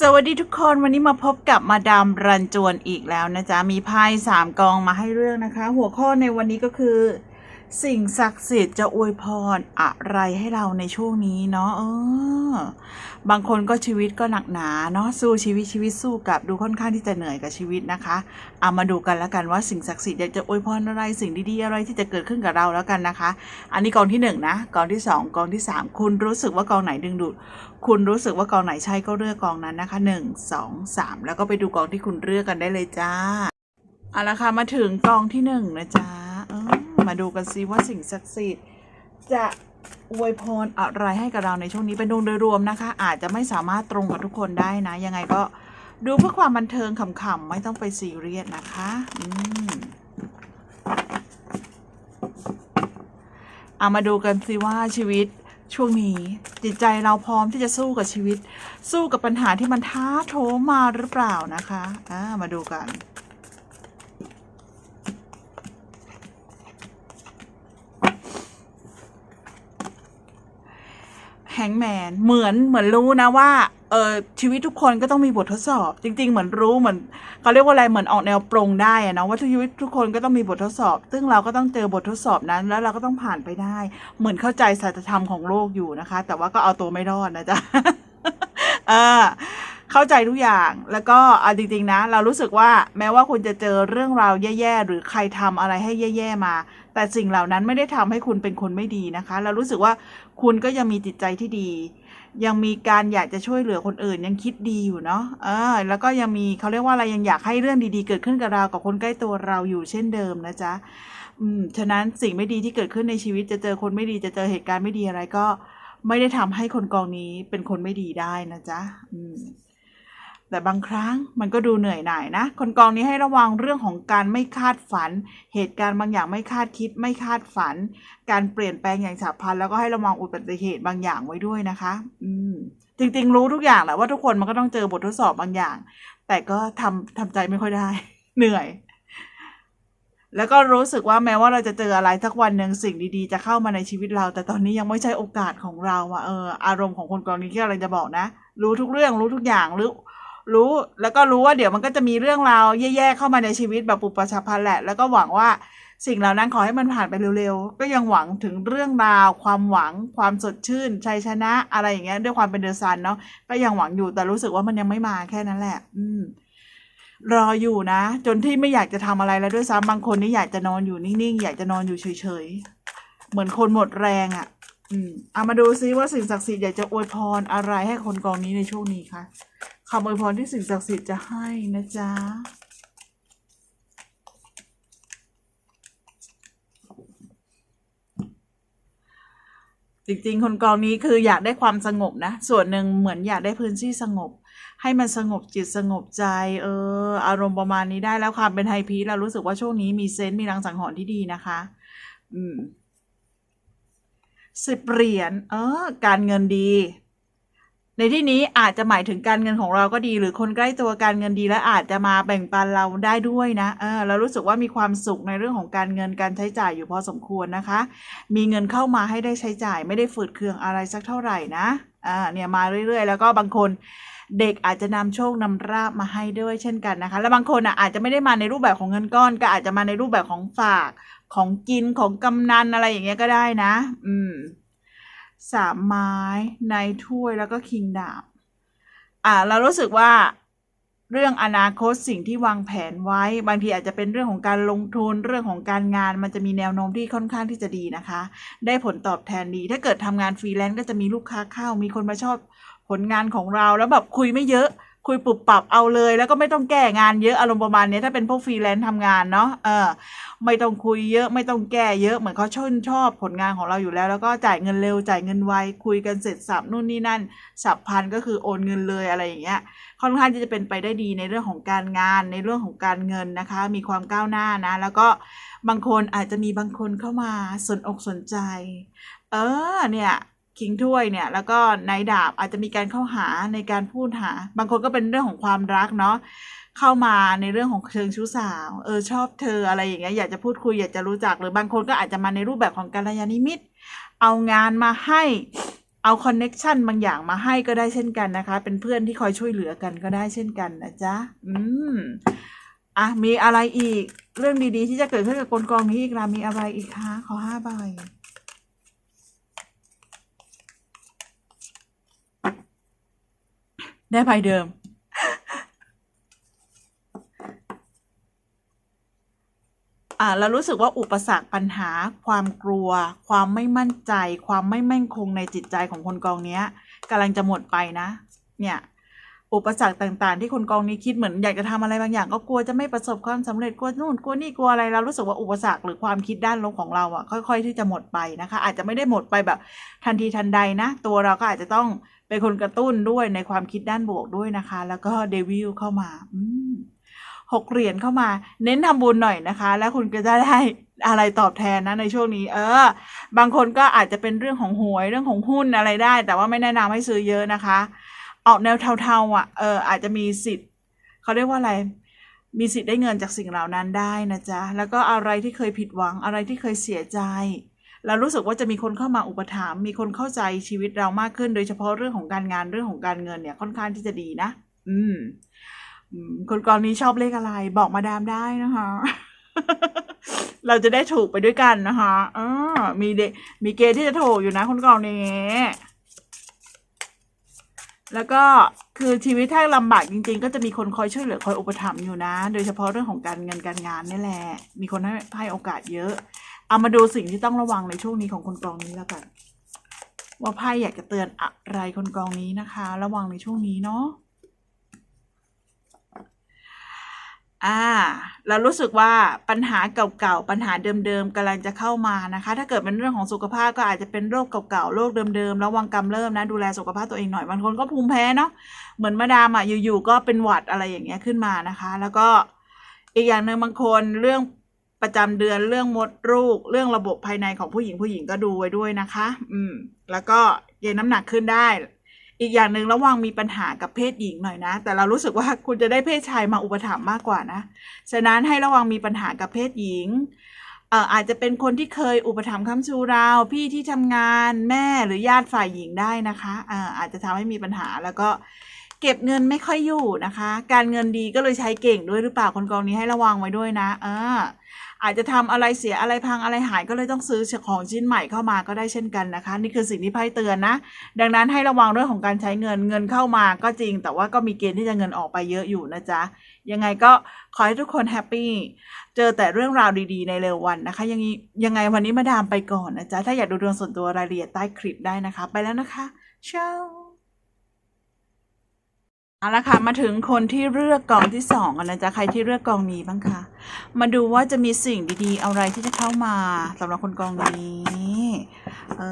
สวัสดีทุกคนวันนี้มาพบกับมาดามรันจวนอีกแล้วนะจ๊ะ มีไพ่สามกองมาให้เรื่องนะคะ หัวข้อในวันนี้ก็คือ สิ่งศักดิ์สิทธิ์จะอวยพรอะไรให้เราในช่วงนี้เนาะเออบางคนก็ชีวิตก็หนักหนาเนาะสู้ชีวิตชีวิตสู้กับดูค่อนข้างที่จะเหนื่อยกับชีวิตนะคะเอามาดูกันแล้วกันว่าสิ่งศักดิ์สิทธิ์อยากจะอวยพรอะไรสิ่งดีๆอะไรที่จะเกิดขึ้นกับเราแล้วกันนะคะ อันนี้กองที่หนึ่งนะกองที่สองกองที่สามคุณรู้สึกว่ากองไหนดึงดูดคุณรู้สึกว่ากองไหนใช่ก็เลือกกองนั้นนะคะหนึ่งสองสามแล้วก็ไปดูกองที่คุณเลือกกันได้เลยจ้าเอาละค่ะมาถึงกองที่หนึ่งนะจ๊ะเออ มาดูกันซิว่าสิ่งศักดิ์สิทธิ์จะอวยพรอะไรให้กับเราในช่วงนี้เป็นดวงโดยรวมนะคะ อาจจะไม่สามารถตรงกับทุกคนได้นะ ยังไงก็ดูเพื่อความบันเทิงขำๆไม่ต้องไปซีเรียสนะคะอืมเอามาดูกันสิว่าชีวิตช่วงนี้จิตใจเราพร้อมที่จะสู้กับชีวิต สู้กับปัญหาที่มันท้าโถมมาหรือเปล่านะคะอ่ามาดูกัน แฮงแมนเหมือนเหมือนรู้นะว่าเออชีวิตทุกคนก็ต้องมีบททดสอบ จริง ๆ เหมือนรู้เหมือนเขาเรียกว่าอะไรเหมือนออกแนวปรงได้อะนะว่าชีวิตทุกคนก็ต้องมีบททดสอบ ซึ่งเราก็ต้องเจอบททดสอบนั้น แล้วเราก็ต้องผ่านไปได้ เหมือนเข้าใจสัจธรรมของโลกอยู่นะคะ แต่ว่าก็เอาตัวไม่รอดนะจ๊ะเออเข้าใจทุกอย่างแล้วก็เอาจริง ๆ นะ เรารู้สึกว่าแม้ว่าคุณจะเจอเรื่องราวแย่ ๆ หรือใครทำอะไรให้แย่ ๆ มา แต่สิ่งเหล่านั้นไม่ได้ทำให้คุณเป็นคนไม่ดีนะคะ เรารู้สึกว่าคุณก็ยังมีจิตใจที่ดี ยังมีการอยากจะช่วยเหลือคนอื่นยังคิดดีอยู่เนาะเออแล้วก็ยังมีเขาเรียกว่าอะไรยังอยากให้เรื่องดีๆ เกิดขึ้นกับเรากับคนใกล้ตัวเราอยู่เช่นเดิมนะจ๊ะอืมฉะนั้นสิ่งไม่ดีที่เกิดขึ้นในชีวิตจะเจอคนไม่ดีจะเจอเหตุการณ์ไม่ดีอะไรก็ ไม่ได้ทำให้คนกองนี้เป็นคนไม่ดีได้นะจ๊ะอืม แต่บางครั้งมันก็ดูเหนื่อยหน่ายนะ คนกองนี้ให้ระวังเรื่องของการไม่คาดฝัน เหตุการณ์บางอย่างไม่คาดคิด ไม่คาดฝัน การเปลี่ยนแปลงอย่างฉับพลันแล้วก็ให้ระวังอุบัติเหตุบางอย่างไว้ด้วยนะคะ อืม จริง ๆ รู้ทุกอย่างแหละว่าทุกคนมันก็ต้องเจอบททดสอบบางอย่าง แต่ก็ทำทำใจไม่ค่อยได้ เหนื่อย แล้วก็รู้สึกว่าแม้ว่าเราจะเจออะไรสักวันหนึ่งสิ่งดีๆ จะเข้ามาในชีวิตเรา แต่ตอนนี้ยังไม่ใช่โอกาสของเราอะเออ อารมณ์ของคนกองนี้ที่อะไรจะบอกนะ รู้ทุกเรื่องรู้ทุกอย่างรู้ รู้แล้วก็รู้ว่าเดี๋ยวมันก็จะมีเรื่องราวแย่ๆเข้ามาในชีวิตแบบปุปัชพันแหละ แล้วก็หวังว่าสิ่งเหล่านั้นขอให้มันผ่านไปเร็วๆ ก็ยังหวังถึงเรื่องราว ความหวัง ความสดชื่น ชัยชนะอะไรอย่างเงี้ยด้วยความเป็นเดอะซันเนาะก็ยังหวังอยู่แต่รู้สึกว่ามันยังไม่มาแค่นั้นแหละ อืมรออยู่นะ จนที่ไม่อยากจะทำอะไรแล้วด้วยซ้ำบางคนนี่อยากจะนอนอยู่นิ่งๆ อยากจะนอนอยู่เฉยๆ เหมือนคนหมดแรงอะ่ะ อืมเอามาดูซิว่าสิ่งศักดิ์สิทธิ์อยากจะอวยพรอะไรให้คนกองนี้ในช่วงนี้คะ คำอวยพรที่สิ่งศักดิ์สิทธิ์จะให้นะจ๊ะจริงๆ คนกองนี้คืออยากได้ความสงบนะ ส่วนหนึ่งเหมือนอยากได้พื้นที่สงบ ให้มันสงบจิตสงบใจ เออ อารมณ์ประมาณนี้ได้แล้วความเป็นไฮพีเรารู้สึกว่าช่วงนี้มีเซนต์มีรังสังหรณ์ที่ดีนะคะ อืมสิบเหรียญเออ การเงินดี ในที่นี้อาจจะหมายถึงการเงินของเราก็ดี หรือคนใกล้ตัวการเงินดีและอาจจะมาแบ่งปันเราได้ด้วยนะเออเรารู้สึกว่ามีความสุขในเรื่องของการเงินการใช้จ่ายอยู่พอสมควรนะคะ มีเงินเข้ามาให้ได้ใช้จ่าย ไม่ได้ฝืดเคืองอะไรสักเท่าไหร่นะอ่าเนี่ยมาเรื่อยๆ แล้วก็บางคนเด็กอาจจะนำโชคนำราบมาให้ด้วยเช่นกันนะคะ และบางคนอะอาจจะไม่ได้มาในรูปแบบของเงินก้อน ก็อาจจะมาในรูปแบบของฝากของกินของกำนันอะไรอย่างเงี้ยก็ได้นะ อืม สามไม้ในถ้วยแล้วก็คิงดาบอ่าเรารู้สึกว่าเรื่องอนาคตสิ่งที่วางแผนไว้บางทีอาจจะเป็นเรื่องของการลงทุนเรื่องของการงาน มันจะมีแนวโน้มที่ค่อนข้างที่จะดีนะคะ ได้ผลตอบแทนดี ถ้าเกิดทำงานฟรีแลนซ์ก็จะมีลูกค้าเข้ามีคนมาชอบผลงานของเราแล้วแบบคุยไม่เยอะ คุยปรับปรับเอาเลย แล้วก็ไม่ต้องแก้งานเยอะอารมณ์ประมาณนี้ถ้าเป็นพวกฟรีแลนซ์ทำงานเนาะเออ ไม่ต้องคุยเยอะไม่ต้องแก้เยอะเหมือนเขาชื่นชอบผลงานของเราอยู่แล้ว แล้วก็จ่ายเงินเร็วจ่ายเงินไวคุยกันเสร็จสับนู่นนี่นั่น สับพันก็คือโอนเงินเลยอะไรอย่างเงี้ยค่อนข้างที่จะเป็นไปได้ดีในเรื่องของการงานในเรื่องของการเงินนะคะ มีความก้าวหน้านะ แล้วก็บางคนอาจจะมีบางคนเข้ามาสนอกสนใจ เออเนี่ย คิงถ้วยเนี่ยแล้วก็นายดาบอาจจะมีการเข้าหาในการพูดหา บางคนก็เป็นเรื่องของความรักเนาะเข้ามาในเรื่องของเชิงชู้สาว เออชอบเธออะไรอย่างเงี้ยอยากจะพูดคุยอยากจะรู้จักหรือบางคนก็อาจจะมาในรูปแบบของกัลยาณมิตเอางานมาให้เอาคอนเน็กชันบางอย่างมาให้ก็ได้เช่นกันนะคะ เป็นเพื่อนที่คอยช่วยเหลือกันก็ได้เช่นกันนะจ๊ะอืมอะมีอะไรอีก เรื่องดีๆ ที่จะเกิดขึ้นกับกลกองนี้อีกล่ะมีอะไรอีกคะขอห้าใบ ได้ใบเดิม อ่าเรารู้สึกว่าอุปสรรคปัญหา ความกลัว ความไม่มั่นใจ ความไม่มั่นคงในจิตใจของคนกองเนี้ยกำลังจะหมดไปนะ เนี่ยอุปสรรคต่างๆ ที่คนกองนี้คิดเหมือนอยากจะทำอะไรบางอย่างก็กลัวจะไม่ประสบความสำเร็จกลัวนู่นกลัวนี่กลัวอะไรเรารู้สึกว่าอุปสรรคหรือความคิดด้านลบของเราอะค่อย ๆ ที่จะหมดไปนะคะ อาจจะไม่ได้หมดไปแบบทันทีทันใดนะ ตัวเราก็อาจจะต้อง เป็นคนกระตุ้นด้วยในความคิดด้านบวกด้วยนะคะ แล้วก็เดวิลเข้ามาหกเหรียญเข้ามา เน้นทำบุญหน่อยนะคะ แล้วคุณก็จะได้อะไรตอบแทนนะในช่วงนี้ เออ บางคนก็อาจจะเป็นเรื่องของหวยเรื่องของหุ้นอะไรได้ แต่ว่าไม่แนะนำให้ซื้อเยอะนะคะ ออกแนวเทาๆอะเอออาจจะมีสิทธิ์เขาเรียกว่าอะไรมีสิทธิ์ได้เงินจากสิ่งเหล่านั้นได้นะจ๊ะ แล้วก็อะไรที่เคยผิดหวังอะไรที่เคยเสียใจ เรารู้สึกว่าจะมีคนเข้ามาอุปถัมภ์มีคนเข้าใจชีวิตเรามากขึ้น โดยเฉพาะเรื่องของการงานเรื่องของการเงินเนี่ยค่อนข้างที่จะดีนะอืมอืมคนกรณีชอบเลขอะไร บอกมาดามได้นะคะ เราจะได้ถูกไปด้วยกันนะคะเออมีเดมีเกณฑ์ที่จะถูกอยู่นะ คนกรณีแล้วก็คือชีวิตถ้าลำบากจริง ๆ ก็จะมีคนคอยช่วยเหลือคอยอุปถัมภ์อยู่นะ โดยเฉพาะเรื่องของการเงินการงานนี่แหละ มีคนให้ให้โอกาสเยอะ เอามาดูสิ่งที่ต้องระวังในช่วงนี้ของคนกองนี้แล้วกัน ว่าไพ่อยากจะเตือนอะไรคนกองนี้นะคะ ระวังในช่วงนี้เนาะอ่า เรารู้สึกว่าปัญหาเก่าๆปัญหาเดิมๆกำลังจะเข้ามานะคะ ถ้าเกิดเป็นเรื่องของสุขภาพก็อาจจะเป็นโรคเก่าๆโรคเดิมๆระวังกำเริบนะ ดูแลสุขภาพตัวเองหน่อยบางคนก็ภูมิแพ้เนาะเหมือนมาดามอะอยู่ๆก็เป็นหวัดอะไรอย่างเงี้ยขึ้นมานะคะ แล้วก็อีกอย่างหนึ่งบางคนเรื่อง ประจำเดือนเรื่องมดลูก เรื่องระบบภายในของผู้หญิงผู้หญิงก็ดูไว้ด้วยนะคะ อืม แล้วก็เกณฑ์น้ำหนักขึ้นได้ อีกอย่างหนึ่งระวังมีปัญหากับเพศหญิงหน่อยนะ แต่เรารู้สึกว่าคุณจะได้เพศชายมาอุปถัมภ์มากกว่านะ ฉะนั้นให้ระวังมีปัญหากับเพศหญิงเอ่ออาจจะเป็นคนที่เคยอุปถัมภ์ค้ำชูเราพี่ที่ทำงานแม่หรือญาติฝ่ายหญิงได้นะคะเอ่ออาจจะทำให้มีปัญหาแล้วก็เก็บเงินไม่ค่อยอยู่นะคะ การเงินดีก็เลยใช้เก่งด้วยหรือเปล่าคนกองนี้ให้ระวังไว้ด้วยนะ เออ อาจจะทำอะไรเสียอะไรพังอะไรหายก็เลยต้องซื้อของชิ้นใหม่เข้ามาก็ได้เช่นกันนะคะ นี่คือสิ่งที่ไพ่เตือนนะ ดังนั้นให้ระวังเรื่องของการใช้เงินเงินเข้ามาก็จริง แต่ว่าก็มีเกณฑ์ที่จะเงินออกไปเยอะอยู่นะจ๊ะยังไงก็ขอให้ทุกคนแฮปปี้เจอแต่เรื่องราวดีๆ ในเร็ววันนะคะ ยังไงยังไงวันนี้มาดามไปก่อนนะจ๊ะถ้าอยากดูดวงส่วนตัวรายละเอียดใต้คลิปได้นะคะ ไปแล้วนะคะเช้า เอาละค่ะมาถึงคนที่เลือกกองที่สองกันนะจ๊ะใครที่เลือกกองนี้บ้างคะมาดูว่าจะมีสิ่งดีๆอะไรที่จะเข้ามาสำหรับคนกองนี้เอ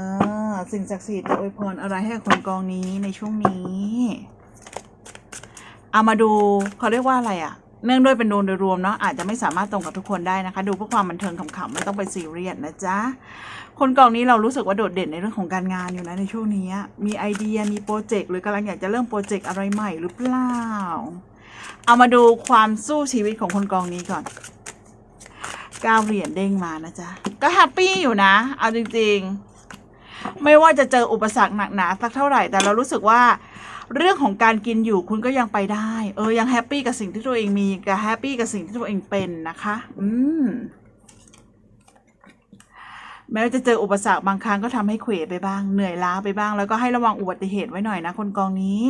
อสิ่งศักดิ์สิทธิ์จะอวยพรอะไรให้คนกองนี้ในช่วงนี้ เอามาดูเขาเรียกว่าอะไรอะ่ะ เนื่องด้วยเป็นดวงโดยรวมเนาะอาจจะไม่สามารถตรงกับทุกคนได้นะคะ ดูเพื่อความบันเทิงขำๆไม่ต้องไปซีเรียสนะจ๊ะคนกองนี้เรารู้สึกว่าโดดเด่นในเรื่องของการงานอยู่นะในช่วงนี้มีไอเดียมีโปรเจกต์หรือกำลังอยากจะเริ่มโปรเจกต์อะไรใหม่หรือเปล่า เอามาดูความสู้ชีวิตของคนกองนี้ก่อนก้าวเหรียญเด้งมานะจ๊ะก็แฮปปี้อยู่นะ เอาจริงๆ ไม่ว่าจะเจออุปสรรคหนักหนาสักเท่าไหร่ แต่เรารู้สึกว่า เรื่องของการกินอยู่คุณก็ยังไปได้ เออ ยังแฮปปี้กับสิ่งที่ตัวเองมีกับแฮปปี้กับสิ่งที่ตัวเองเป็นนะคะ อืมแม้ว่าจะเจออุปสรรคบางครั้งก็ทำให้เขวไปบ้าง เหนื่อยล้าไปบ้าง แล้วก็ให้ระวังอุบัติเหตุไว้หน่อยนะ คนกองนี้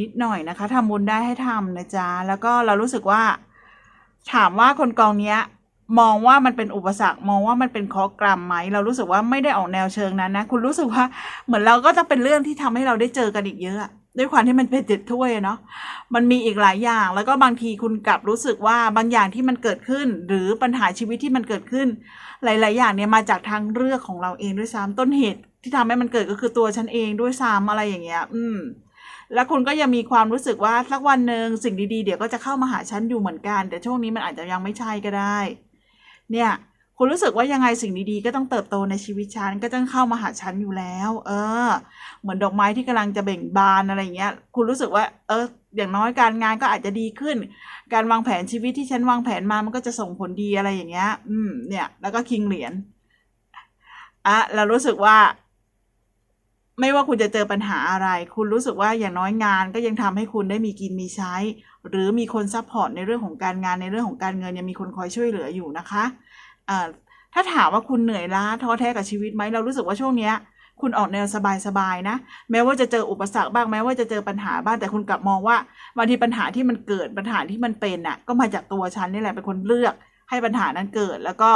นิดหน่อยนะคะทำบุญได้ให้ทำนะจ๊ะ แล้วก็เรารู้สึกว่า ถามว่าคนกองเนี้ย มองว่ามันเป็นอุปสรรค มองว่ามันเป็นเคราะห์กรรมไหม เรารู้สึกว่าไม่ได้ออกแนวเชิงนั้นนะ คุณรู้สึกว่าเหมือนเราก็จะเป็นเรื่องที่ทำให้เราได้เจอกันอีกเยอะด้วยความที่มันเป็นเจ็ดถ้วยเนาะ มันมีอีกหลายอย่าง แล้วก็บางทีคุณกลับรู้สึกว่าบางอย่างที่มันเกิดขึ้น หรือปัญหาชีวิตที่มันเกิดขึ้น หลาย ๆ อย่างเนี่ยมาจากทางเลือกของเราเองด้วยซ้ำต้นเหตุที่ทำให้มันเกิดก็คือตัวฉันเองด้วยซ้ำอะไรอย่างเงี้ย อืม แล้วคุณก็ยังมีความรู้สึกว่าสักวันหนึ่งสิ่งดี ๆ เดี๋ยวก็จะเข้ามาหาฉันอยู่เหมือนกัน แต่ช่วงนี้มันอาจจะยังไม่ใช่ก็ได้ เนี่ยคุณรู้สึกว่ายังไงสิ่งดีๆก็ต้องเติบโตในชีวิตฉันก็ต้องเข้ามาหาฉันอยู่แล้ว เออ เหมือนดอกไม้ที่กำลังจะเบ่งบานอะไรเงี้ย คุณรู้สึกว่า เออ อย่างน้อยการงานก็อาจจะดีขึ้น การวางแผนชีวิตที่ฉันวางแผนมามันก็จะส่งผลดีอะไรอย่างเงี้ย อืม เนี่ย แล้วก็คิงเหรียญอะเรารู้สึกว่า ไม่ว่าคุณจะเจอปัญหาอะไร คุณรู้สึกว่าอย่างน้อยงานก็ยังทำให้คุณได้มีกินมีใช้ หรือมีคนซัพพอร์ตในเรื่องของการงานในเรื่องของการเงินยังมีคนคอยช่วยเหลืออยู่นะคะอ่าถ้าถามว่าคุณเหนื่อยล้าท้อแท้กับชีวิตไหมเรารู้สึกว่าช่วงเนี้ยคุณออกแนวสบายๆนะ แม้ว่าจะเจออุปสรรคบ้างแม้ว่าจะเจอปัญหาบ้างแต่คุณกลับมองว่าบางทีปัญหาที่มันเกิดปัญหาที่มันเป็นน่ะ ก็มาจากตัวฉันนี่แหละเป็นคนเลือกให้ปัญหานั้นเกิด แล้วก็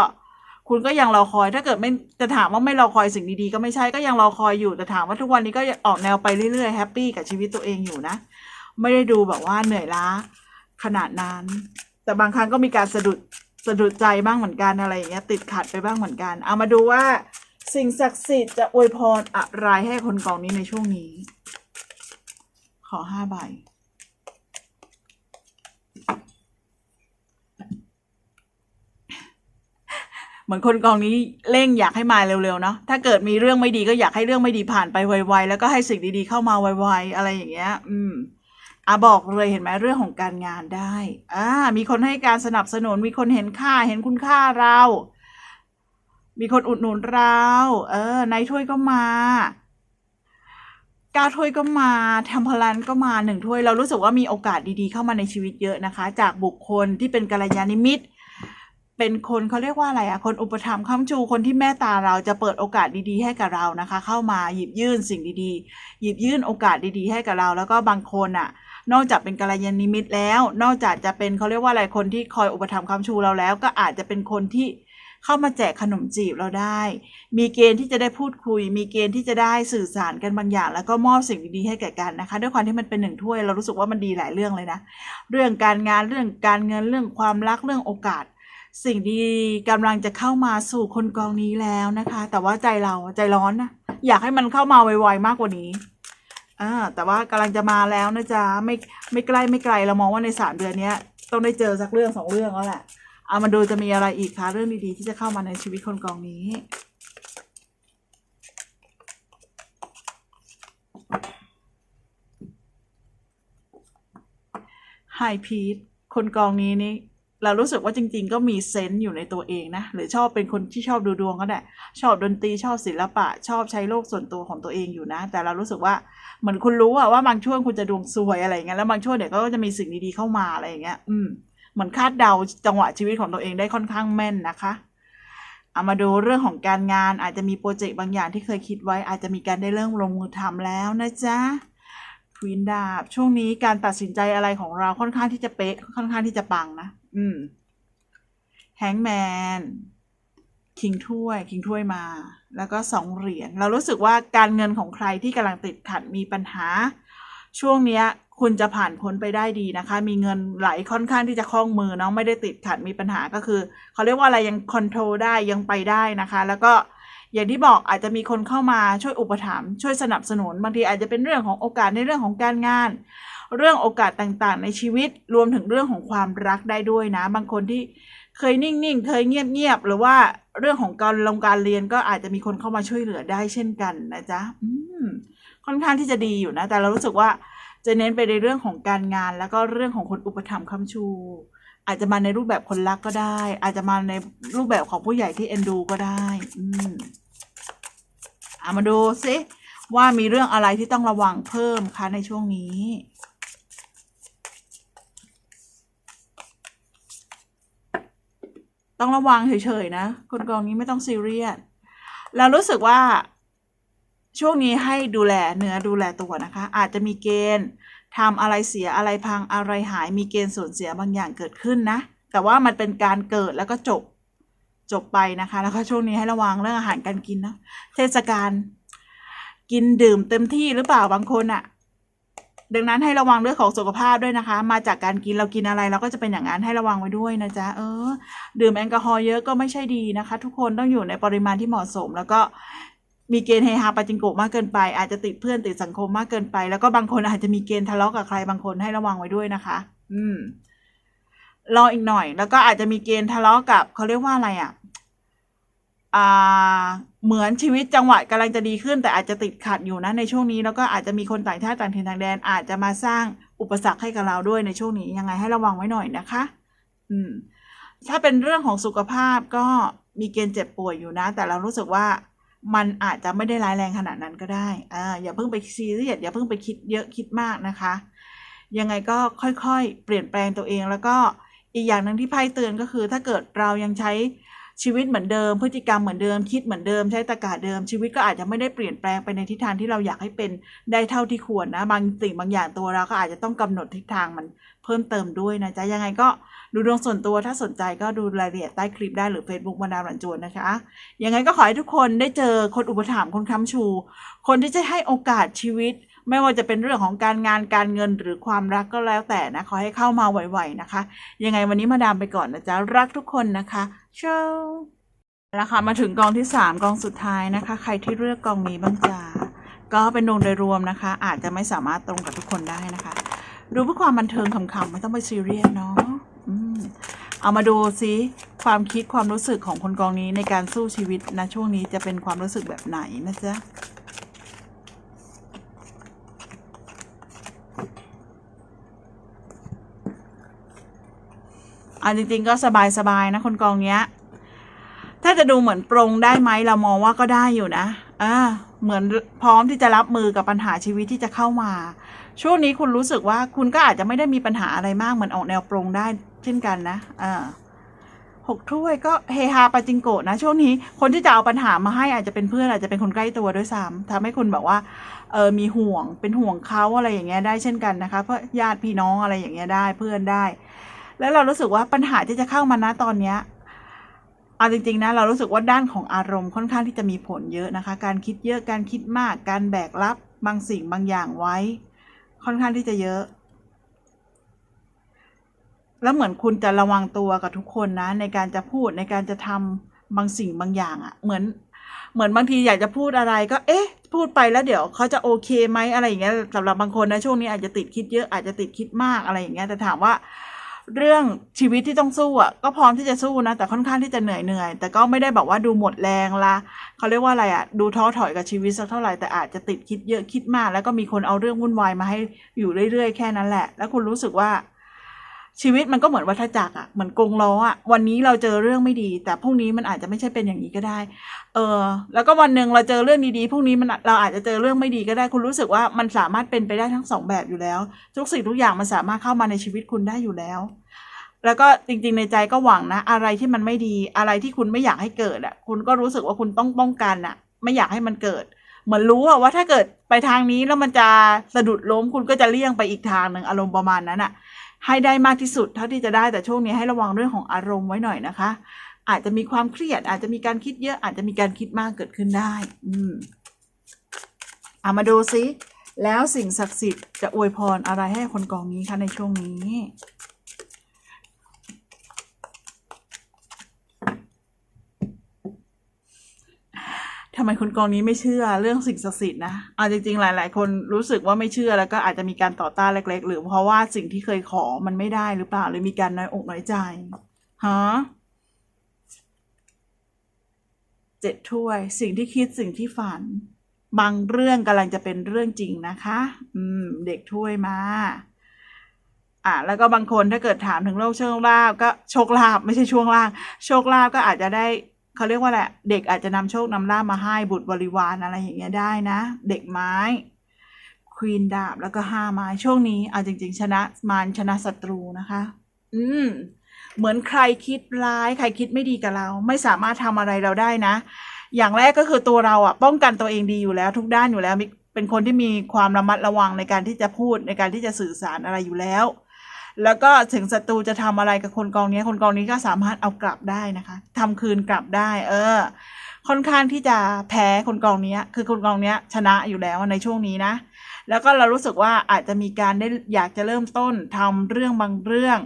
คุณก็ยังรอคอย ถ้าเกิดไม่จะถามว่าไม่รอคอยสิ่งดีๆ ก็ไม่ใช่ก็ยังรอคอยอยู่แต่ถามว่าทุกวันนี้ก็ออกแนวไปเรื่อยๆแฮปปี้กับชีวิตตัวเองอยู่นะ ไม่ได้ดูแบบว่าเหนื่อยล้าขนาดนั้น แต่บางครั้งก็มีการสะดุดสะดุดใจบ้างเหมือนกันอะไรอย่างเงี้ยติดขัดไปบ้างเหมือนกัน เอามาดูว่าสิ่งศักดิ์สิทธิ์จะอวยพรอะไรให้คนกองนี้ในช่วงนี้ ขอห้าใบเหมือนคนกองนี้เร่งอยากให้มาเร็วๆเนาะถ้าเกิดมีเรื่องไม่ดีก็อยากให้เรื่องไม่ดีผ่านไปไวๆแล้วก็ให้สิ่งดีๆเข้ามาไวๆอะไรอย่างเงี้ย อืม อะบอกเลยเห็นไหมเรื่องของการงานได้อ่ามีคนให้การสนับสนุน มีคนเห็นค่าเห็นคุณค่าเรา มีคนอุดหนุนเรา เออนายถ้วยก็มาก้าถ้วยก็มาทมเพลันก็มาหนึ่งถ้วย เรารู้สึกว่ามีโอกาสดีๆ เข้ามาในชีวิตเยอะนะคะ จากบุคคลที่เป็นกัลยาณมิตร เป็นคนเขาเรียกว่าอะไรอะคนอุปถัมภ์ค้ำชูคนที่แม่ตาเราจะเปิดโอกาสดีๆ ให้กับเรานะคะ เข้ามาหยิบยื่นสิ่งดีๆ หยิบยื่นโอกาสดีๆ ให้กับเรา แล้วก็บางคนอะ นอกจากเป็นกัลยาณมิตรแล้ว นอกจากจะเป็นเขาเรียกว่าอะไรคนที่คอยอุปถัมภ์คำชูเราแล้ว ก็อาจจะเป็นคนที่เข้ามาแจกขนมจีบเราได้ มีเกณฑ์ที่จะได้พูดคุย มีเกณฑ์ที่จะได้สื่อสารกันบางอย่าง แล้วก็มอบสิ่งดีๆให้แก่กันนะคะ ด้วยความที่มันเป็นหนึ่งถ้วย เรารู้สึกว่ามันดีหลายเรื่องเลยนะ เรื่องการงานเรื่องการเงินเรื่องความรักเรื่องโอกาส สิ่งดีกำลังจะเข้ามาสู่คนกองนี้แล้วนะคะ แต่ว่าใจเราใจร้อนนะ อยากให้มันเข้ามาไวๆมากกว่านี้ อ่าแต่ว่ากำลังจะมาแล้วนะจ๊ะไม่ไม่ใกล้ไม่ไกลเรามองว่าในสามเดือนเนี้ย ต้องได้เจอสักเรื่องสองเรื่องแล้วแหละเอามาดูจะมีอะไรอีกคะเรื่องดีๆที่จะเข้ามาในชีวิตคนกองนี้ไฮพีทคนกองนี้นี่เรารู้สึกว่าจริง ๆ ก็มีเซนต์อยู่ในตัวเองนะ หรือชอบเป็นคนที่ชอบดูดวงก็ได้ ชอบดนตรีชอบศิลปะ ชอบใช้โลกส่วนตัวของตัวเองอยู่นะ แต่เรารู้สึกว่า เหมือนคุณรู้อะว่าบางช่วงคุณจะดวงซวยอะไรอย่างเงี้ยแล้วบางช่วงเดี๋ยวก็จะมีสิ่งดีๆเข้ามาอะไรอย่างเงี้ย อืมเหมือนคาดเดาจังหวะชีวิตของตัวเองได้ค่อนข้างแม่นนะคะเอามาดูเรื่องของการงานอาจจะมีโปรเจกต์บางอย่างที่เคยคิดไว้ อาจจะมีการได้เริ่มลงมือทำแล้วนะจ๊ะควีนดาบช่วงนี้การตัดสินใจอะไรของเราค่อนข้างที่จะเป๊ะค่อนข้างที่จะปังนะ อืมแฮงแมน คิงถ้วยคิงถ้วยมา แล้วก็สองเหรียญเรารู้สึกว่าการเงินของใครที่กำลังติดขัดมีปัญหา ช่วงนี้คุณจะผ่านพ้นไปได้ดีนะคะ มีเงินไหลค่อนข้างที่จะคล่องมือเนาะไม่ได้ติดขัดมีปัญหาก็คือเขาเรียกว่าอะไรยังคอนโทรลได้ยังไปได้นะคะ แล้วก็อย่างที่บอกอาจจะมีคนเข้ามาช่วยอุปถัมภ์ช่วยสนับสนุนบางทีอาจจะเป็นเรื่องของโอกาสในเรื่องของการงาน เรื่องโอกาสต่างๆ ในชีวิตรวมถึงเรื่องของความรักได้ด้วยนะ บางคนที่ เคยนิ่งๆ เคยเงียบๆ หรือว่าเรื่องของการลงการเรียนก็อาจจะมีคนเข้ามาช่วยเหลือได้เช่นกันนะจ๊ะอืมค่อนข้างที่จะดีอยู่นะ แต่เรารู้สึกว่าจะเน้นไปในเรื่องของการงาน แล้วก็เรื่องของคนอุปถัมภ์คำชู อาจจะมาในรูปแบบคนรักก็ได้ อาจจะมาในรูปแบบของผู้ใหญ่ที่เอ็นดูก็ได้ อืมอามาดูซิว่ามีเรื่องอะไรที่ต้องระวังเพิ่มคะในช่วงนี้ ต้องระวังเฉยๆนะ คนกองนี้ไม่ต้องซีเรียสเรารู้สึกว่าช่วงนี้ให้ดูแลเนื้อดูแลตัวนะคะ อาจจะมีเกณฑ์ทำอะไรเสียอะไรพังอะไรหาย มีเกณฑ์สูญเสียบางอย่างเกิดขึ้นนะ แต่ว่ามันเป็นการเกิดแล้วก็จบจบไปนะคะ แล้วก็ช่วงนี้ให้ระวังเรื่องอาหารการกินนะเทศกาลกินดื่มเต็มที่หรือเปล่าบางคนอะ่ะ ดังนั้นให้ระวังเรื่องของสุขภาพด้วยนะคะ มาจากการกินเรากินอะไรเราก็จะเป็นอย่างนั้นให้ระวังไว้ด้วยนะจ๊ะเออ ดื่มแอลกอฮอล์เยอะก็ไม่ใช่ดีนะคะ ทุกคนต้องอยู่ในปริมาณที่เหมาะสม แล้วก็มีเกณฑ์เฮฮาปาจิงโกะมากเกินไป อาจจะติดเพื่อนติดสังคมมากเกินไป แล้วก็บางคนอาจจะมีเกณฑ์ทะเลาะกับใครบางคนให้ระวังไว้ด้วยนะคะ อืมรออีกหน่อย แล้วก็อาจจะมีเกณฑ์ทะเลาะกับเขาเรียกว่าอะไรอะอ่า เหมือนชีวิตจังหวะกำลังจะดีขึ้น แต่อาจจะติดขัดอยู่นะในช่วงนี้แล้วก็อาจจะมีคนต่างชาติต่างถิ่นต่างแดน อาจจะมาสร้างอุปสรรคให้กับเราด้วยในช่วงนี้ยังไงให้ระวังไว้หน่อยนะคะ อืม ถ้าเป็นเรื่องของสุขภาพก็มีเกณฑ์เจ็บป่วยอยู่นะ แต่เรารู้สึกว่ามันอาจจะไม่ได้ร้ายแรงขนาดนั้นก็ได้อ่าอย่าเพิ่งไปซีเรียสอย่าเพิ่งไปคิดเยอะคิดมากนะคะ ยังไงก็ค่อยๆ เปลี่ยนแปลงตัวเองแล้วก็อีกอย่างหนึ่งที่ไพ่เตือนก็คือ ถ้าเกิดเรายังใช้ ชีวิตเหมือนเดิม พฤติกรรมเหมือนเดิม คิดเหมือนเดิม ใช้ตะกาเดิม ชีวิตก็อาจจะไม่ได้เปลี่ยนแปลงไปในทิศทางที่เราอยากให้เป็นได้เท่าที่ควรนะ บางสิ่งบางอย่างตัวเราก็อาจจะต้องกำหนดทิศทางมันเพิ่มเติมด้วยนะจ๊ะ ยังไงก็ดูดวงส่วนตัวถ้าสนใจก็ดูรายละเอียดใต้คลิปได้หรือ Facebook มาดามรันจวนนะคะ ยังไงก็ขอให้ทุกคนได้เจอคนอุปถัมภ์คนค้ำชู คนที่จะให้โอกาสชีวิต ไม่ว่าจะเป็นเรื่องของการงานการเงินหรือความรักก็แล้วแต่นะขอให้เข้ามาไวๆนะคะ ยังไงวันนี้มาดามไปก่อนนะจ๊ะรักทุกคนนะคะเช้าแล้วค่ะมาถึงกองที่ 3 กองสุดท้ายนะคะ ใครที่เลือกกองนี้บ้างจ้าก็เป็นดวงโดยรวมนะคะ อาจจะไม่สามารถตรงกับทุกคนได้นะคะ ดูเพื่อความบันเทิงขำๆไม่ต้องไปซีเรียสเนาะอืมเอามาดูซิความคิดความรู้สึกของคนกองนี้ในการสู้ชีวิตนะช่วงนี้จะเป็นความรู้สึกแบบไหนนะจ๊ะ อะจริงๆก็สบายๆนะคนกองเนี้ย ถ้าจะดูเหมือนปรงได้ไหมเรามองว่าก็ได้อยู่นะอ่าเหมือนพร้อมที่จะรับมือกับปัญหาชีวิตที่จะเข้ามา ช่วงนี้คุณรู้สึกว่าคุณก็อาจจะไม่ได้มีปัญหาอะไรมากเหมือนออกแนวปรงได้เช่นกันนะอ่าหกถ้วยก็เฮฮาปาจิงโกะนะ ช่วงนี้คนที่จะเอาปัญหามาให้อาจจะเป็นเพื่อนอาจจะเป็นคนใกล้ตัวด้วยซ้ำทำให้คุณแบบว่าเออมีห่วงเป็นห่วงเขาอะไรอย่างเงี้ยได้เช่นกันนะคะ เพราะญาติพี่น้องอะไรอย่างเงี้ยได้เพื่อนได้ แล้วเรารู้สึกว่าปัญหาที่จะเข้ามานะตอนเนี้ยเอาจริงๆนะเรารู้สึกว่าด้านของอารมณ์ค่อนข้างที่จะมีผลเยอะนะคะ การคิดเยอะการคิดมาก การแบกรับบางสิ่งบางอย่างไว้ ค่อนข้างที่จะเยอะ แล้วเหมือนคุณจะระวังตัวกับทุกคนนะ ในการจะพูดในการจะทำบางสิ่งบางอย่างอะ่ะ เหมือน เหมือนบางทีอยากจะพูดอะไรก็ เอ๊ะ พูดไปแล้วเดี๋ยวเขาจะโอเคไหมอะไรอย่างเงี้ยสำหรับบางคนนะช่วงนี้อาจจะติดคิดเยอะอาจจะติดคิดมากอะไรอย่างเงี้ยแต่ถามว่า เรื่องชีวิตที่ต้องสู้อะก็พร้อมที่จะสู้นะแต่ค่อนข้างที่จะเหนื่อยเหนื่อยแต่ก็ไม่ได้แบบว่าดูหมดแรงละเขาเรียกว่าอะไรอะดูท้อถอยกับชีวิตสักเท่าไหร่แต่อาจจะติดคิดเยอะคิดมาก แล้วก็มีคนเอาเรื่องวุ่นวายมาให้อยู่เรื่อยๆแค่นั้นแหละ แล้วคุณรู้สึกว่าชีวิตมันก็เหมือนวัฏจักรอะเหมือนกงล้ออะวันนี้เราเจอเรื่องไม่ดี แต่พรุ่งนี้มันอาจจะไม่ใช่เป็นอย่างนี้ก็ได้ เออ แล้วก็วันหนึ่งเราเจอเรื่องดีๆพรุ่งนี้มันเราอาจจะเจอเรื่องไม่ดีก็ได้ คุณรู้สึกว่ามันสามารถเป็นไปได้ทั้งสองแบบอยู่แล้ว ทุกสิ่งทุกอย่างมันสามารถเข้ามาในชีวิตคุณได้อยู่แล้ว แล้วก็จริงๆในใจก็หวังนะ อะไรที่มันไม่ดีอะไรที่คุณไม่อยากให้เกิดอะ คุณก็รู้สึกว่าคุณต้องป้องกันอะ ไม่อยากให้มันเกิด เหมือนรู้อะว่าถ้าเกิดไปทางนี้แล้วมันจะสะดุดล้ม คุณก็จะเลี่ยงไปอีกทางหนึ่งอารมณ์ประมาณนั้นอะ ให้ได้มากที่สุดเท่าที่จะได้แต่ช่วงนี้ให้ระวังเรื่องของอารมณ์ไว้หน่อยนะคะ อาจจะมีความเครียด อาจจะมีการคิดเยอะอาจจะมีการคิดมากเกิดขึ้นได้ อืมเอามาดูซิแล้วสิ่งศักดิ์สิทธิ์จะอวยพรอะไรให้คนกองนี้คะในช่วงนี้ ทำไมคนกองนี้ไม่เชื่อเรื่องสิ่งศักดิ์สิทธิ์นะเอาจริงๆ หลาย ๆ คนรู้สึกว่าไม่เชื่อแล้วก็อาจจะมีการต่อต้านเล็ก ๆ หรือเพราะว่าสิ่งที่เคยขอมันไม่ได้หรือเปล่าหรือมีการน้อยอกน้อยใจฮะเจ็ดถ้วย สิ่งที่คิดสิ่งที่ฝัน บางเรื่องกำลังจะเป็นเรื่องจริงนะคะ อืม เด็กถ้วยมาอะแล้วก็บางคนถ้าเกิดถามถึงโลกโชคลาภก็โชคลาภไม่ใช่ช่วงล่าง โชคลาภก็อาจจะได้ เขาเรียกว่าแหละ เด็กอาจจะนำโชคนำลาภมาให้บุตรบริวารอะไรอย่างเงี้ยได้นะ เด็กไม้ควีนดาบแล้วก็ห้าไม้ช่วงนี้เอาจริง ๆ ชนะมารชนะศัตรูนะคะ อืมเหมือนใครคิดร้าย ใครคิดไม่ดีกับเรา ไม่สามารถทำอะไรเราได้นะ อย่างแรกก็คือตัวเราอะป้องกันตัวเองดีอยู่แล้ว ทุกด้านอยู่แล้วเป็นคนที่มีความระมัดระวังในการที่จะพูดในการที่จะสื่อสารอะไรอยู่แล้ว แล้วก็ถึงศัตรูจะทำอะไรกับคนกองนี้คนกองนี้ก็สามารถเอากลับได้นะคะทำคืนกลับได้ เออ ค่อนข้างที่จะแพ้คนกองนี้คือคนกองนี้ชนะอยู่แล้วในช่วงนี้นะ แล้วก็เรารู้สึกว่าอาจจะมีการได้อยากจะเริ่มต้นทำเรื่องบางเรื่อง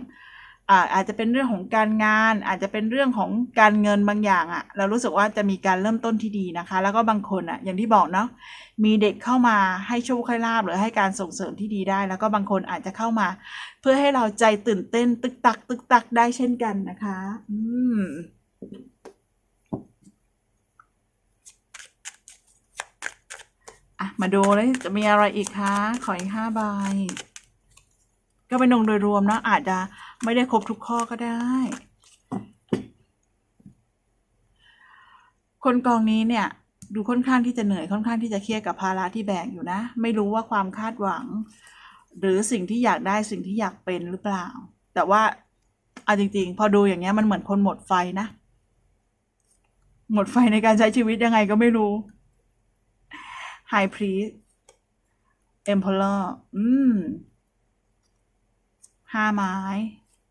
อาอาจจะเป็นเรื่องของการงาน อาจจะเป็นเรื่องของการเงินบางอย่างอะ่ะ เรารู้สึกว่าจะมีการเริ่มต้นที่ดีนะคะ แล้วก็บางคนอะ่ะ อย่างที่บอกเนาะมีเด็กเข้ามาให้โชคให้ลาบหรือให้การส่งเสริมที่ดีได้ แล้วก็บางคนอาจจะเข้ามา เพื่อให้เราใจตื่นเต้น ตึกตัก ตึกตักได้เช่นกันนะคะ อืมอะมาดูเลยจะมีอะไรอีกคะขออีกห้าใบก็เป็นดวงโดยรวมเนอะอาจจะ ไม่ได้ครบทุกข้อก็ได้ คนกองนี้เนี่ย ดูค่อนข้างที่จะเหนื่อยค่อนข้างที่จะเครียดกับภาระที่แบกอยู่นะ ไม่รู้ว่าความคาดหวัง หรือสิ่งที่อยากได้สิ่งที่อยากเป็นหรือเปล่า แต่ว่าเอาจริง ๆ พอดูอย่างเงี้ยมันเหมือนคนหมดไฟนะ หมดไฟในการใช้ชีวิตยังไงก็ไม่รู้ High Priest Emperor อืมห้าไม้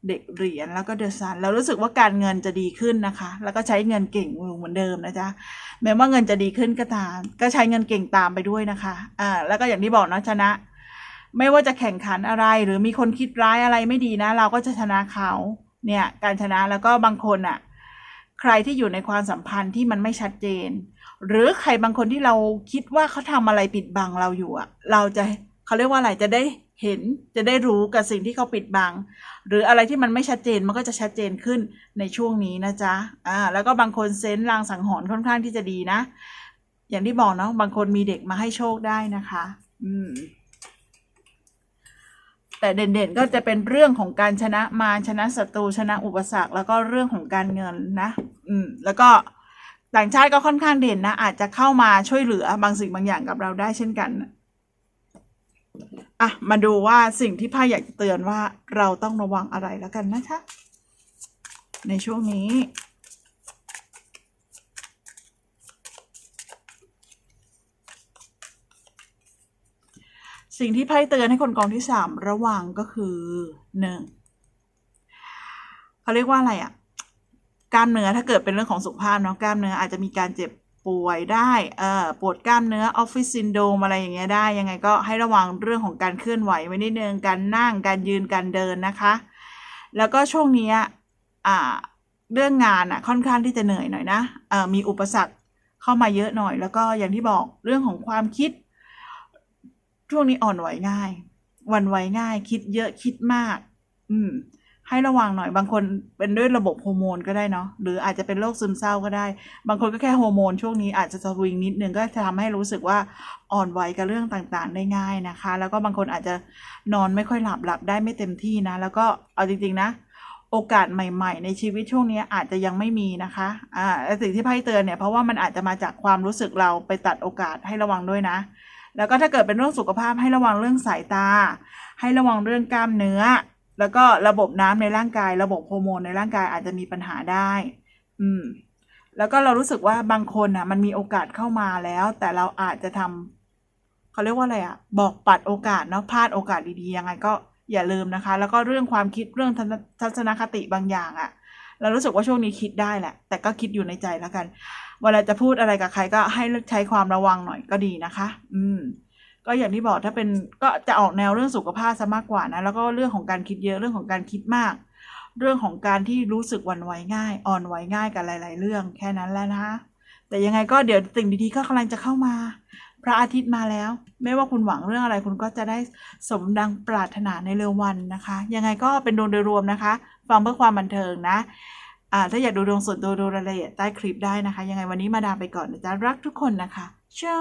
เด็กเหรียญแล้วก็เดอะซันแล้วรู้สึกว่าการเงินจะดีขึ้นนะคะ แล้วก็ใช้เงินเก่งเหมือนเดิมนะจ๊ะแม้ว่าเงินจะดีขึ้นก็ตาม ก็ใช้เงินเก่งตามไปด้วยนะคะอ่าแล้วก็อย่างที่บอกนะชนะ ไม่ว่าจะแข่งขันอะไร หรือมีคนคิดร้ายอะไรไม่ดีนะ เราก็จะชนะเขาเนี่ยการชนะแล้วก็บางคนอะ ใครที่อยู่ในความสัมพันธ์ที่มันไม่ชัดเจน หรือใครบางคนที่เราคิดว่าเขาทำอะไรปิดบังเราอยู่อะ เราจะเขาเรียกว่าอะไรจะได้ เห็นจะได้รู้กับสิ่งที่เขาปิดบัง หรืออะไรที่มันไม่ชัดเจนมันก็จะชัดเจนขึ้นในช่วงนี้นะจ๊ะอ่าแล้วก็บางคนเซนส์ลางสังหรณ์ค่อนข้างที่จะดีนะ อย่างที่บอกเนาะบางคนมีเด็กมาให้โชคได้นะคะ อืม แต่เด่นๆก็จะเป็นเรื่องของการชนะมารชนะศัตรูชนะอุปสรรคแล้วก็เรื่องของการเงินนะ อืม แล้วก็ต่างชาติก็ค่อนข้างเด่นนะ อาจจะเข้ามาช่วยเหลือบางสิ่งบางอย่างกับเราได้เช่นกัน อะ มาดูว่าสิ่งที่ไพ่อยากจะเตือนว่าเราต้องระวังอะไรแล้วกันนะคะ ในช่วงนี้ สิ่งที่ไพ่เตือนให้คนกองที่สามระวังก็คือหนึ่งเขาเรียกว่าอะไรอะกล้ามเนื้อถ้าเกิดเป็นเรื่องของสุขภาพเนาะกล้ามเนื้ออาจจะมีการเจ็บ ป่วยได้เอ่อปวดกล้ามเนื้อออฟฟิศซินโดมอะไรอย่างเงี้ยได้ยังไงก็ให้ระวังเรื่องของการเคลื่อนไหวไว้นิดนึงการนั่งการยืนการเดินนะคะ แล้วก็ช่วงนี้อ่าเรื่องงานอะค่อนข้างที่จะเหนื่อยหน่อยนะเอ่อมีอุปสรรคเข้ามาเยอะหน่อย แล้วก็อย่างที่บอกเรื่องของความคิด ช่วงนี้อ่อนไหวง่ายวันไหวง่าย คิดเยอะคิดมาก อืม ให้ระวังหน่อย บางคนเป็นด้วยระบบฮอร์โมนก็ได้เนาะหรืออาจจะเป็นโรคซึมเศร้าก็ได้ บางคนก็แค่ฮอร์โมนช่วงนี้อาจจะสวิงนิดนึงก็จะทำให้รู้สึกว่าอ่อนไหวกับเรื่องต่างๆ ได้ง่ายนะคะ แล้วก็บางคนอาจจะนอนไม่ค่อยหลับหลับได้ไม่เต็มที่นะ แล้วก็เอาจริงๆนะ โอกาสใหม่ ๆ ในชีวิตช่วงนี้อาจจะยังไม่มีนะคะอ่าสิ่งที่ไพ่เตือนเนี่ยเพราะว่ามันอาจจะมาจากความรู้สึกเราไปตัดโอกาสให้ระวังด้วยนะแล้วก็ถ้าเกิดเป็นเรื่องสุขภาพให้ระวังเรื่องสายตา ให้ระวังเรื่องกล้ามเนื้อ แล้วก็ระบบน้ำในร่างกาย ระบบฮอร์โมนในร่างกายอาจจะมีปัญหาได้ อืม แล้วก็เรารู้สึกว่าบางคนอะ มันมีโอกาสเข้ามาแล้ว แต่เราอาจจะทำเขาเรียกว่าอะไรอะ บอกปัดโอกาสเนาะพลาดโอกาสดีๆยังไงก็อย่าลืมนะคะ แล้วก็เรื่องความคิดเรื่องทัศนทัศนคติบางอย่างอะ เรารู้สึกว่าช่วงนี้คิดได้แหละ แต่ก็คิดอยู่ในใจแล้วกัน เวลาจะพูดอะไรกับใครก็ให้ใช้ความระวังหน่อยก็ดีนะคะ อืม ก็อย่างที่บอกถ้าเป็นก็จะออกแนวเรื่องสุขภาพซะมากกว่านะ แล้วก็เรื่องของการคิดเยอะเรื่องของการคิดมาก เรื่องของการที่รู้สึกวันไหวง่าย อ่อนไหวง่ายกับหลาย ๆ เรื่องแค่นั้นแล้วนะคะแต่ยังไงก็เดี๋ยวสิ่งดีๆก็กำลังจะเข้ามา พระอาทิตย์มาแล้ว ไม่ว่าคุณหวังเรื่องอะไรคุณก็จะได้สมดังปรารถนาในเร็ววันนะคะ ยังไงก็เป็นดวงโดยรวมนะคะ ฟังเพื่อความบันเทิงนะอ่าถ้าอยากดูดวงส่วนตัวดูรายละเอียดใต้คลิปได้นะคะ ยังไงวันนี้มาดามไปก่อนนะจ๊ะรักทุกคนนะคะเช้า